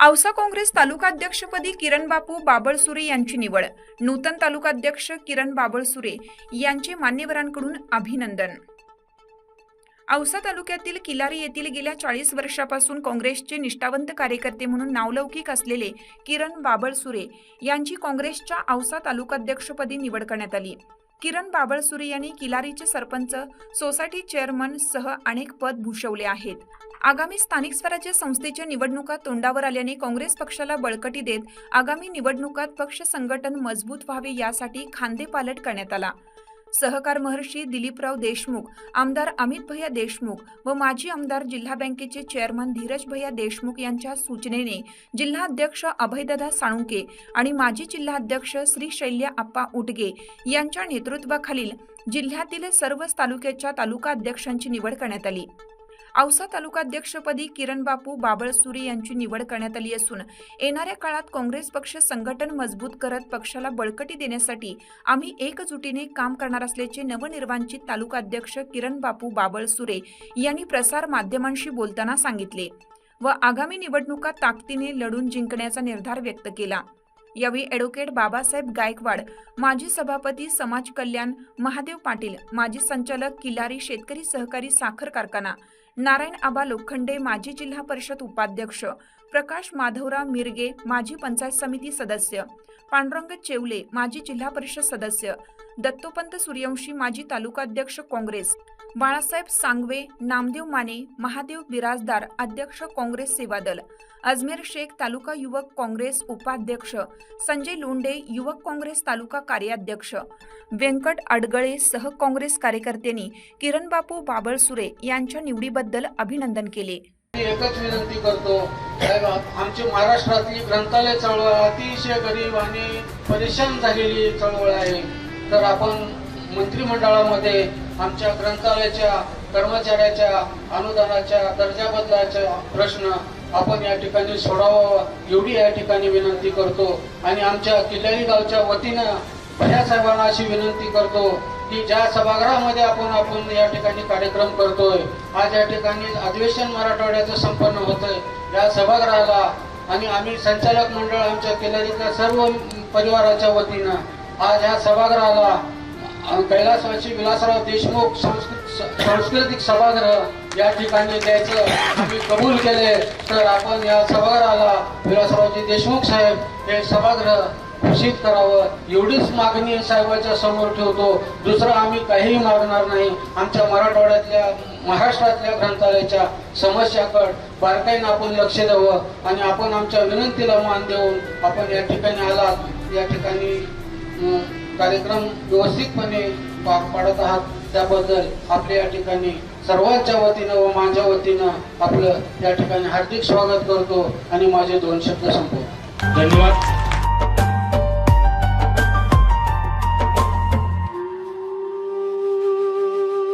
औसा काँग्रेस तालुकाध्यक्षपदी किरण बापू बाबळसुरे यांची निवड. नूतन तालुकाध्यक्ष किरण बाबळसुरे यांचे मान्यवरांकडून अभिनंदन. औसा तालुक्यातील किलारी येथील गेल्या चाळीस वर्षापासून काँग्रेसचे निष्ठावंत कार्यकर्ते म्हणून नावलौकिक असलेले किरण बाबळसुरे यांची काँग्रेसच्या औसा तालुकाध्यक्षपदी निवड करण्यात आली. किरण बाबळसुरे यांनी किलारीचे सरपंच सोसायटी चेअरमन सह अनेक पद भूषवले आहेत. आगामी स्थानिक स्वराज्य संस्थेच्या निवडणुका तोंडावर आल्याने काँग्रेस पक्षाला बळकटी देत आगामी निवडणुकात पक्ष संघटन मजबूत व्हावे यासाठी खांदेपालट करण्यात आला. सहकार महर्षी दिलीपराव देशमुख आमदार अमित भैया देशमुख व माजी आमदार जिल्हा बँकेचे चेअरमन धीरज भैया देशमुख यांच्या सूचनेने जिल्हाध्यक्ष अभयदादा साळुंके आणि माजी जिल्हाध्यक्ष श्री शैल्य आप्पा उटगे यांच्या नेतृत्वाखालील जिल्ह्यातील सर्वच तालुक्याच्या तालुका अध्यक्षांची निवड करण्यात आली. औसा तालुकाध्यक्षपदी किरण बापू बाबळसुरे यांची निवड करण्यात आली असून येणाऱ्या काळात काँग्रेस पक्ष संघटन मजबूत करत पक्षाला बळकटी देण्यासाठी आम्ही एकजुटीने काम करणार असल्याचे नवनिर्वाचित तालुकाध्यक्ष किरण बापू बाबळसुरे यांनी प्रसार माध्यमांशी बोलताना सांगितले व आगामी निवडणुका ताकदीने लढून जिंकण्याचा निर्धार व्यक्त केला. यावेळी ॲडव्होकेट बाबासाहेब गायकवाड माजी सभापती समाज कल्याण महादेव पाटील माजी संचालक किल्लारी शेतकरी सहकारी साखर कारखाना नारायण आबा लोखंडे माजी जिल्हा परिषद उपाध्यक्ष प्रकाश माधवराव मिरगे माजी पंचायत समिती सदस्य पांडुरंग चेवले माजी जिल्हा परिषद सदस्य दत्तोपंत सूर्यवंशी माजी तालुकाध्यक्ष काँग्रेस बाळासाहेब सांगवे नामदेव माने महादेव बिराजदार अध्यक्ष काँग्रेस सेवा दल अजमेर शेख तालुका युवक काँग्रेस उपाध्यक्ष संजय लोंडे युवक काँग्रेस तालुका कार्याध्यक्ष व्यंकट अडगळे सह काँग्रेस कार्यकर्त्यांनी किरण बापू बाबळसुरे यांच्या निवडीबद्दल अभिनंदन केले. एकच विनंती करतो आमची महाराष्ट्रातली ग्रंथालय चळवळ अतिशय गरीब आणि परेशान झालेली चळवळ आहे. तर आपण मंत्रिमंडळामध्ये आमच्या ग्रंथालयाच्या कर्मचाऱ्याच्या अनुदानाच्या दर्जा बदलाच्या प्रश्न आपण या ठिकाणी सोडावा एवढी या ठिकाणी विनंती करतो. आणि आमच्या किल्लारी गावच्या वतीनं भैयासाहेबांना अशी विनंती करतो की ज्या सभागृहामध्ये आपण आपण या ठिकाणी कार्यक्रम करतोय आज या ठिकाणी अधिवेशन मराठवाड्याचं संपन्न होतंय. या सभागृहाला आणि आम्ही संचालक मंडळ आमच्या किल्लारीतल्या सर्व परिवाराच्या वतीनं आज या सभागृहाला कैलासवासी विलासराव देशमुख सांस्कृतिक सांस्कृतिक सभागृह या ठिकाणी द्यायचं आम्ही कबूल केले तर आपण या सभागृहाला विलासरावजी देशमुख साहेब हे सभागृह घोषित करावं. एवढीच मागणी साहेबाच्या समोर ठेवतो. दुसरं आम्ही काहीही मागणार नाही. आमच्या मराठवाड्यातल्या महाराष्ट्रातल्या ग्रंथालयाच्या समस्याकड बारकाईनं आपण लक्ष द्यावं आणि आपण आमच्या विनंतीला मान देऊन आपण या ठिकाणी आलात. या ठिकाणी कार्यक्रम व्यवस्थितपणे पार पाडत आहात. त्याबद्दल आपल्या या ठिकाणी सर्वांच्या वतीनं व माझ्या वतीनं आपलं या ठिकाणी हार्दिक स्वागत करतो आणि माझे दोन शब्द संपवतो. धन्यवाद.